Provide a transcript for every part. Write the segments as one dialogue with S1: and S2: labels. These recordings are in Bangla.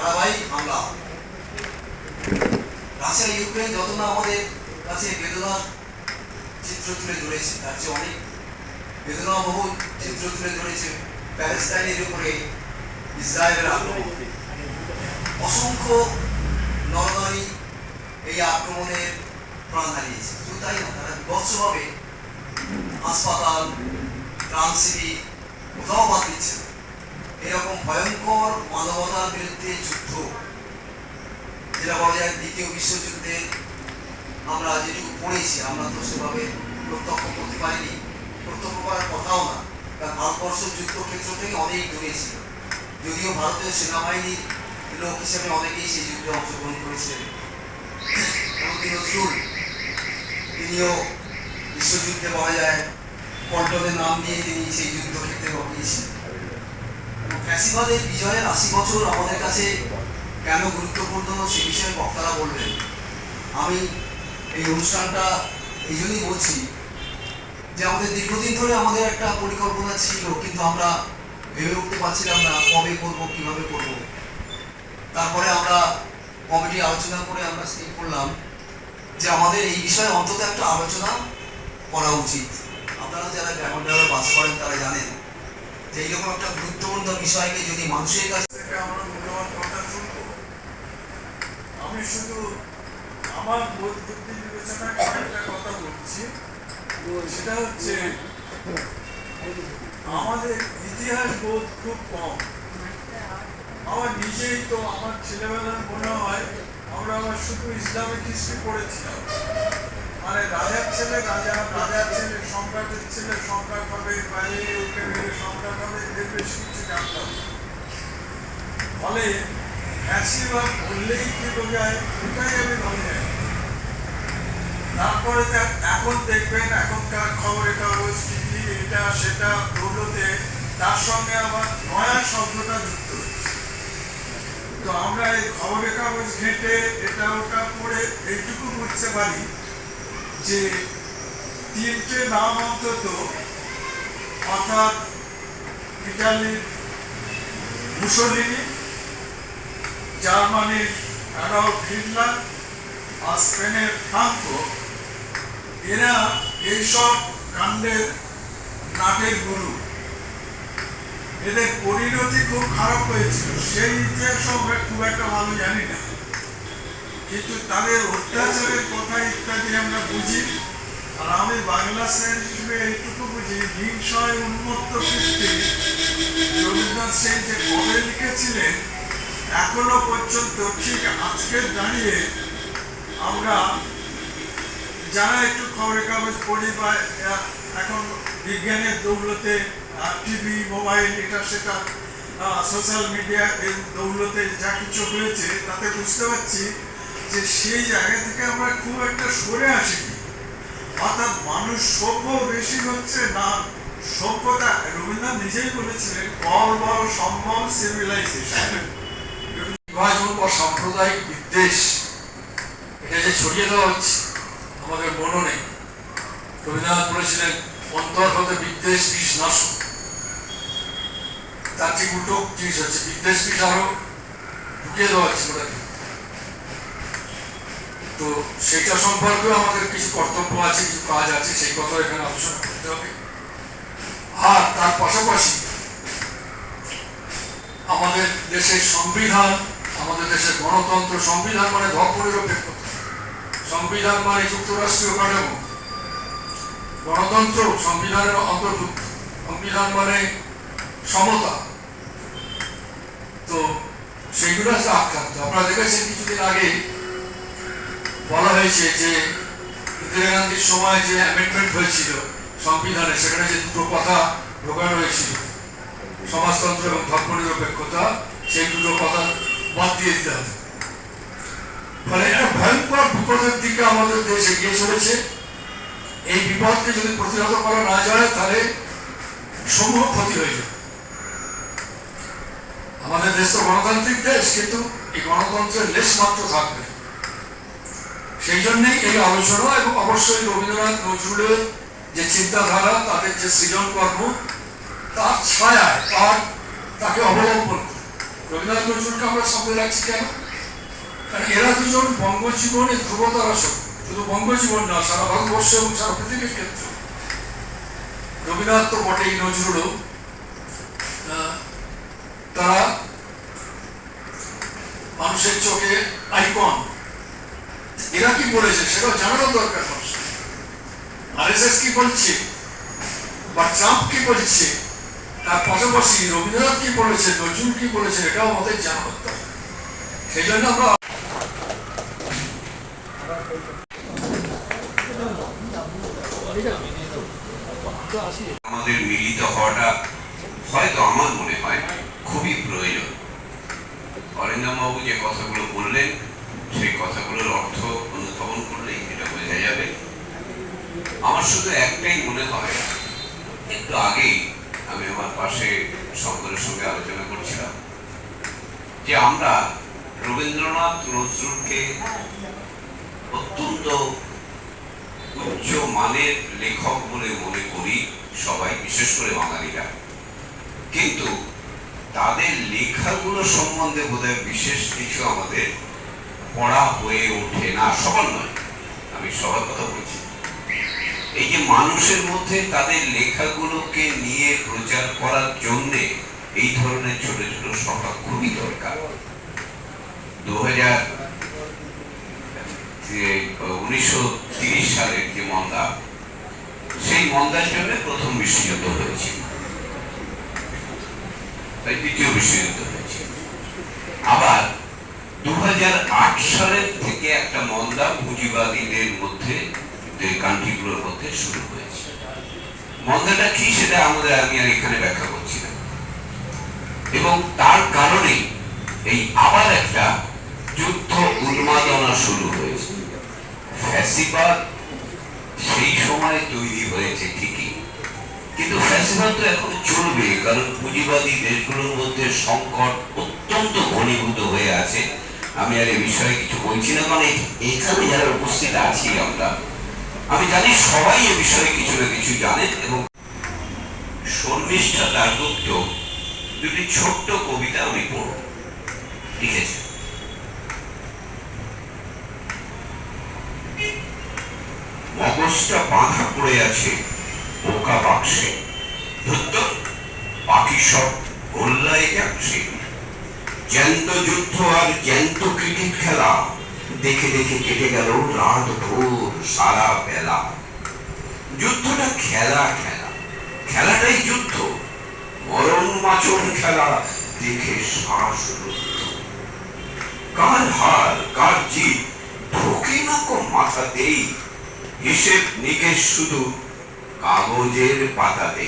S1: ধারাবাহিক হামলা। রাশিয়া, ইউক্রেন যত না আমাদের কাছে বেদনার চিত্র তুলে ধরেছে, তার চেয়ে অনেক বেদনাবহুল চিত্র তুলে ধরেছে প্যালেস্টাইনের উপরে ইসরায়েলের আক্রমণ। অসংখ্য নরনারী এই আক্রমণের প্রাণ হারিয়েছে। শুধু তাই না, তারা বিভৎসভাবে হাসপাতাল ত্রাণ কোথাও বাদ দিচ্ছে না। এরকম ভয়ঙ্কর মানবতার বিরুদ্ধে যুদ্ধ, যেটা বলা যায় দ্বিতীয় বিশ্বযুদ্ধে আমরা যেটুকু পড়েছি, আমরা তো সেভাবে প্রত্যক্ষ করতে পারিনি। প্রত্যক্ষ করার কথাও না, কারণ ভারতবর্ষ যুদ্ধক্ষেত্র থেকে অনেক দূরে ছিল। যদিও ভারতীয় সেনাবাহিনীর লোক হিসেবে অনেকেই সেই যুদ্ধে অংশগ্রহণ করেছিলেন এমনকি নজরুল, তিনিও বিশ্বযুদ্ধে বলা যায় পল্টনের নাম দিয়ে তিনি সেই যুদ্ধক্ষেত্রে গিয়েছিলেন ফ্যাসিবাদের বিজয়ের আশি বছর আমাদের কাছে কেন গুরুত্বপূর্ণ সে বিষয়ে বক্তারা বলবেন। আমি এই অনুষ্ঠানটা এই জন্যই বলছি যে আমাদের দীর্ঘদিন ধরে আমাদের একটা পরিকল্পনা ছিল, কিন্তু আমরা ভেবে উঠতে পারছিলাম না কবে করব, কীভাবে করব। তারপরে আমরা কমিটি আলোচনা করে আমরা স্থির করলাম যে আমাদের এই বিষয়ে অন্তত একটা আলোচনা করা উচিত। আপনারা যারা গ্রামের গ্রামে বাস করেন তারা জানেন যে এইরকম একটা গুরুত্বপূর্ণ বিষয়কে যদি মানুষের কাছে
S2: আমরা মূল্যবান কথা শুনব। আমি শুধু আমার বোধ বুদ্ধি বিবেচনায় কথা বলছি। সেটা হচ্ছে, আমাদের ইতিহাস বোধ খুব কম। আমার নিজেই তো আমার ছেলেবেলার মনে হয়, আমরা আবার শুধু ইসলামিক হিস্ট্রি পড়েছিলাম। মানে ছেলে, রাজা, রাজার ছেলে, সম্রাটের ছেলে, সম্রাট হবে বাইরে উঠে মেরে সম্রাট হবে এর বেশি কিছু জানতাম না। ফলে ফ্যাসিবাদ বললেই কি বোঝায়? ওটাই আমি ধরে যাই তারপরে এখন দেখবেন, এখনকার খবরের কাগজ টিভি এটা, সেটা, দৌলতে, তার সঙ্গে আবার নয়া শব্দটা যুক্ত তো আমরা এই খবরের কাগজ ঘেঁটে, এটা ওটা পড়ে, এইটুকু বুঝতে পারি। যে তিনটে নাম অন্তত, অর্থাৎ ইটালির মুসলিনি, জার্মানির অ্যাডলফ হিটলার আর স্পেনের ফ্রাঙ্কো, এরা এইসব কাণ্ডের নাটের গুরু। এদের পরিণতি খুব খারাপ হয়েছিল। সেই ইতিহাস আমরা খুব একটা ভালো জানি না। কিন্তু তাদের অত্যাচারের কথা ইত্যাদি আমরা বুঝি। আর আমি বাংলা স্যার হিসেবে এইটুকু বুঝি, হিংসায় উন্মত্ত কীর্তি রবীন্দ্রনাথ সেন যে কবে লিখেছিলেন, এখনও পর্যন্ত ঠিক আজকের দাঁড়িয়ে আমরা যারা একটু খবরের কাগজ পড়ি বা এখন বিজ্ঞানের দৌলতে টিভি, মোবাইল, এটা সেটা সোশ্যাল মিডিয়া, এই দৌলতে যা কিছু হয়েছে, তাতে বুঝতে পারছি যে সেই জায়গা থেকে আমরা খুব একটা সরে আসিনি। অর্থাৎ মানুষ সভ্য বেশি হচ্ছে না, সভ্যতা, রবীন্দ্রনাথ নিজেই বলেছিলেন বল বল সম্ভব সিভিলাইজেশন
S3: বিভাজন বা সাম্প্রদায়িক বিদ্বেষ, এটা যে ছড়িয়ে দেওয়া হচ্ছে, আমাদের মননে রবীন্দ্রনাথ বলেছিলেন, অন্তর হতে বিদ্বেষ বিষ নাশ তার ঠিক উল্টো জিনিস হচ্ছে বিদ্বেষ বিষ আরও ঢুকিয়ে দেওয়া হচ্ছে তো সেটা সম্পর্কেও আমাদের কিছু কর্তব্য আছে, কিছু কাজ আছে, সেই কথা এখানে আলোচনা করতে হবে। আর তার পাশাপাশি আমাদের দেশের সংবিধান, আমাদের দেশের গণতন্ত্র, সংবিধান মানে ধর্ম নিরপেক্ষতা সংবিধান মানে যুক্তরাষ্ট্রীয় কাঠামো। গণতন্ত্র সংবিধানের অন্তর্ভুক্ত। সংবিধান মানে সমতা। তো সেগুলো আক্রান্ত। আপনারা দেখেছেন কিছুদিন আগে বলা হয়েছে যে ইন্দিরা গান্ধীর সময় যে অ্যামেন্ডমেন্ট হয়েছিল সংবিধানে, সেখানে যে দুটো কথা ঢোকানো হয়েছিল, সমাজতন্ত্র এবং ধর্মনিরপেক্ষতা, সেই দুটো কথা বাদ দিয়ে দিতে হবে। ফলে একটা ভয়ঙ্কর বিপদের দিকে আমাদের দেশ এগিয়ে চলেছে। এই বিপদকে যদি প্রতিহত করা না যায়, তাহলে সমূহ ক্ষতি হয়ে যাবে। আমাদের দেশ তো গণতান্ত্রিক দেশ, কিন্তু এই গণতন্ত্রের লেশ মাত্র থাকবে সেই জন্যই এই আলোচনা এবং অবশ্যই রবীন্দ্রনাথ নজরুলের যে চিন্তাধারা, তাদের যে সৃজন কর্ম তার ছায়ায় তার, তাকে অবলম্বন রবীন্দ্রনাথ নজরুলকে আমরা সামনে রাখছি কেন? কারণ এরা দুজন বঙ্গজীবনের ধ্রুবতারা শুধু বঙ্গজীবন না, সারা ভারতবর্ষ এবং সারা পৃথিবীর ক্ষেত্রে। রবীন্দ্রনাথ তো বটেই নজরুলও। তারা মানুষের চোখে আইকন এরা কি বলেছে সেটাও জানানো দরকার মানুষ আরএসএস কি বলছে? বা ট্রাম্প কি বলছে? তার পাশাপাশি রবীন্দ্রনাথ কি বলেছে? নজরুল কি বলেছে? এটাও আমাদের জানা দরকার। সেই জন্য আমরা
S4: আমাদের মিলিত হওয়াটা হয়তো আমার মনে হয় খুবই প্রয়োজন। অরিন্দমবাবু যে কথাগুলো বললেন আমার শুধু একটাই মনে হয়, একটু আগেই আমি আমার পাশে শঙ্করের সঙ্গে আলোচনা করছিলাম, যে আমরা রবীন্দ্রনাথ নজরুলকে অত্যন্ত উচ্চ মানের লেখক বলে মনে করি সবাই, বিশেষ করে বাঙালিরা। কিন্তু তাদের লেখাগুলো সম্বন্ধে বোধহয় বিশেষ কিছু আমাদের পড়া হয়ে ওঠে না সবার নয়। আমি সবার কথা বলছি। এই যে মানুষের মধ্যে তাদের লেখাগুলোকে নিয়ে প্রচার করার জন্যে এই ধরনের ছোট ছোট সভা খুবই দরকার। দু হাজার সালের যে মন্দা, সেই মন্দার জন্য প্রথম বিশ্বযুদ্ধ হয়েছিল। তাই দ্বিতীয় বিশ্বযুদ্ধ হয়েছিল। আবার দু হাজার আট সালের থেকে একটা মন্দা পুঁজিবাদীদের মধ্যে দুই কান্ট্রিগুলোর মধ্যে শুরু হয়েছে। মন্দাটা কি সেটা আমাদের আমি আর এখানে ব্যাখ্যা করছি না। এবং তার কারণে এই আবার একটা যুদ্ধ উন্মাদনা শুরু হয়েছে। ফ্যাসিবাদ সেই সময় তৈরি হয়েছে ঠিকই। কিন্তু ফ্যাসিবাদ তো এখন চলবে, কারণ পুঁজিবাদী দেশগুলোর মধ্যে সংকট অত্যন্ত ঘনীভূত হয়ে আছে। আমি আর এ বিষয়ে কিছু বলছি না এ- এখানে যারা উপস্থিত আছি আমরা আমি জানি সবাই এ বিষয়ে কিছু না কিছু জানেন এবং শর্মিষ্ঠা দাশগুপ্ত দুটি ছোট্ট কবিতা আমি পড়ব লিখেছে মগজটা বাঁধা পড়ে আছে বোকা বাক্সে। বাকি সব গোল্লায় যাচ্ছে। জ্যান্ত যুদ্ধ আর জ্যান্ত ক্রিকেট খেলা দেখে দেখে কেটে গেল রাত ভোর, সারা বেলা। যুদ্ধটা খেলা খেলা। খেলাটাই যুদ্ধ। মরণ মাচন খেলা, দেখে শ্বাস কার হার, কার জিত ঢোকে না মাথাতেই। হিসেব নিকেশ শুধু কাগজের পাতাতে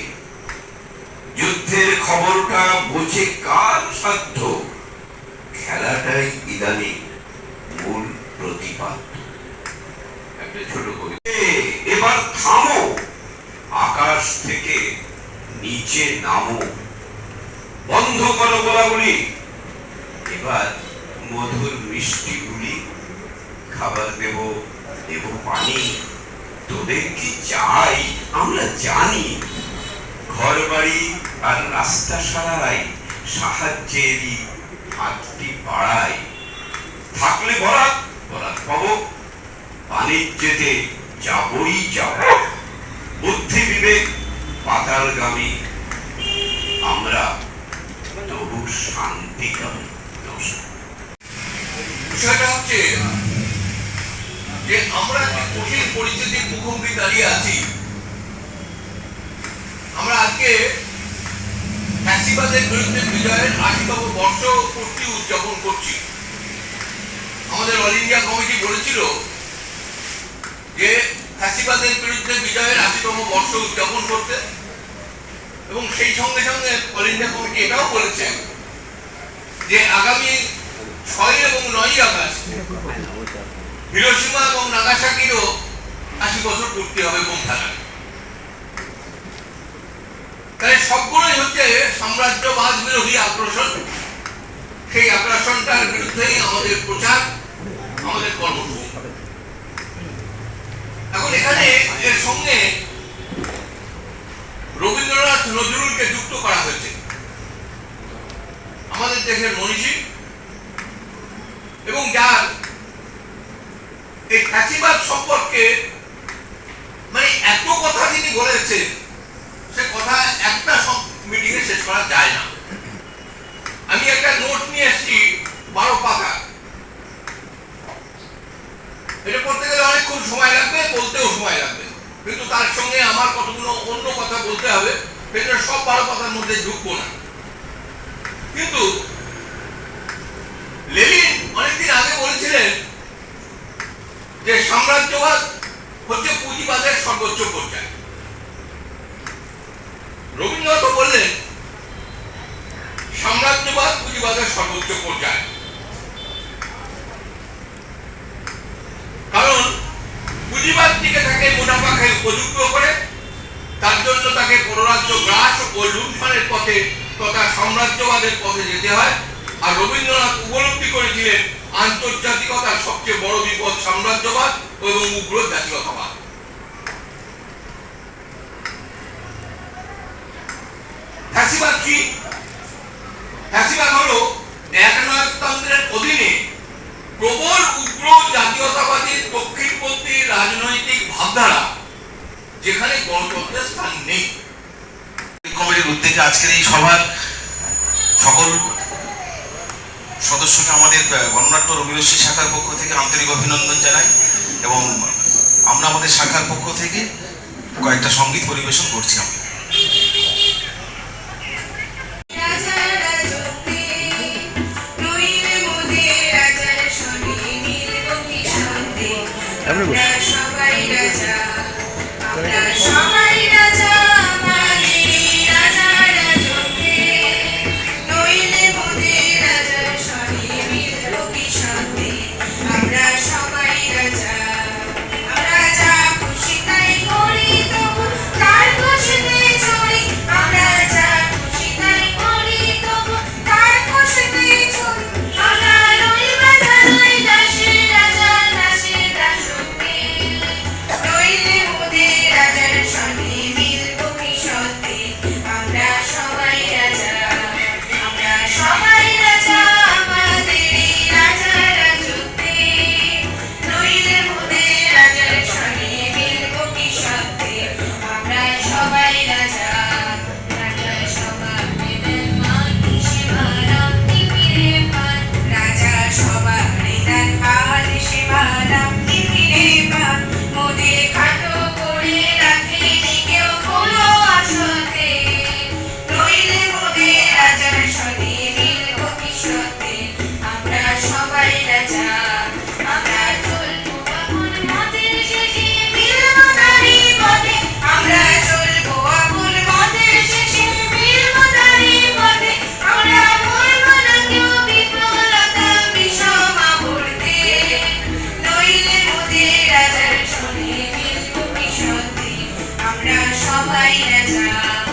S4: যুদ্ধের খবরটা বোঝে কার সাধ্য? খেলাটাই ইদানিং মূল প্রতিপাদ্য একটা ছোট কবি এবার থামো। আকাশ থেকে নিচে নামো। বন্ধ করো গোলাগুলি। এবার মধুর মিষ্টি গুলি খাবার দেব দেব পানি। তোদের কি চাই? আমরা জানি। ঘর বাড়ি আর রাস্তা সারাই সাহায্যেরই হাতটি বাড়াই থাকলে বরাত পাবো বাণিজ্যেতে যাবই যাব বুদ্ধি বিবেক পাতালগামী আমরা তবু শান্তি
S5: বিষয়টা হচ্ছে যে আমরা একটা কঠিন পরিস্থিতির মুখোমুখি দাঁড়িয়ে আছি। আমরা আজকে ফ্যাসিবাদের বিরুদ্ধে বিজয়ের আশিতম বর্ষ পূর্তি উদযাপন করছি। আমাদের অল ইন্ডিয়া কমিটি বলেছিল যে ফ্যাসিবাদের বিরুদ্ধে বিজয়ের আশিতম বর্ষ উদযাপন করতে। এবং সেই সঙ্গে সঙ্গে অল ইন্ডিয়া কমিটি এটাও বলেছে যে আগামী ছয় এবং নয় আগস্ট হিরোসীমা এবং নাগাসাকিরও আশি বছর পূর্তি হবে বোম ফেলার তাই সবগুলোই হচ্ছে সাম্রাজ্যবাদ বিরোধী আগ্রাসন। সেই আগ্রাসনটার বিরুদ্ধেই আমাদের প্রচার। আমাদের কর্মসূচি এখন এখানে এর সঙ্গে রবীন্দ্রনাথ নজরুলকে যুক্ত করা হয়েছে। আমাদের দেশের মনীষী এবং যার এই ফ্যাসিবাদ সম্পর্কে মানে এত কথা তিনি বলেছেন সে কথা একটা মিটিংয়ে শেষ করা যায় না। আমি একটা নোট নিয়ে এসেছি, বারো পাতা। এটা করতে গেলে অনেকক্ষণ সময় লাগবে, বলতেও সময় লাগবে। কিন্তু তার সঙ্গে আমার কতগুলো অন্য কথা বলতে হবে, সেটা সব বারো পাতার মধ্যে ঢুকবো না। কিন্তু লেনিন অনেকদিন আগে বলেছিলেন যে সাম্রাজ্যবাদ হচ্ছে পুঁজিবাদের সর্বোচ্চ পর্যায়। রবীন্দ্রনাথ বললেন, সাম্রাজ্যবাদ পুঁজিবাদের সর্বোচ্চ পর্যায় কারণ পুঁজিবাদ দিকে তাকে মুনাফা খাই উপযুক্ত করে। তার জন্য তাকে পররাজ্য গ্রাস ও লুণ্ঠনের পথে তথা সাম্রাজ্যবাদের পথে যেতে হয়। আর রবীন্দ্রনাথ উপলব্ধি করেছিলেন আন্তর্জাতিকতার সবচেয়ে বড় বিপদ সাম্রাজ্যবাদ এবং উগ্র জাতীয়তাবাদ। ফ্যাসিবাদ কি? ফ্যাসিবাদ হলো একনায়কতন্ত্রের অধীনে প্রবল উগ্র জাতীয়তাবাদী দক্ষিণপন্থী রাজনৈতিক ভাবধারা, যেখানে গণতন্ত্রের স্থান নেই।
S6: কমিটির উদ্যোগে আজকের এই সভার সকল সদস্যকে আমাদের গণনাট্য রবিরশ্রী শাখার পক্ষ থেকে আন্তরিক অভিনন্দন জানাই এবং আমরা আমাদের শাখার পক্ষ থেকে কয়েকটা সংগীত পরিবেশন করছি আমরা।
S7: সবাই রাজা।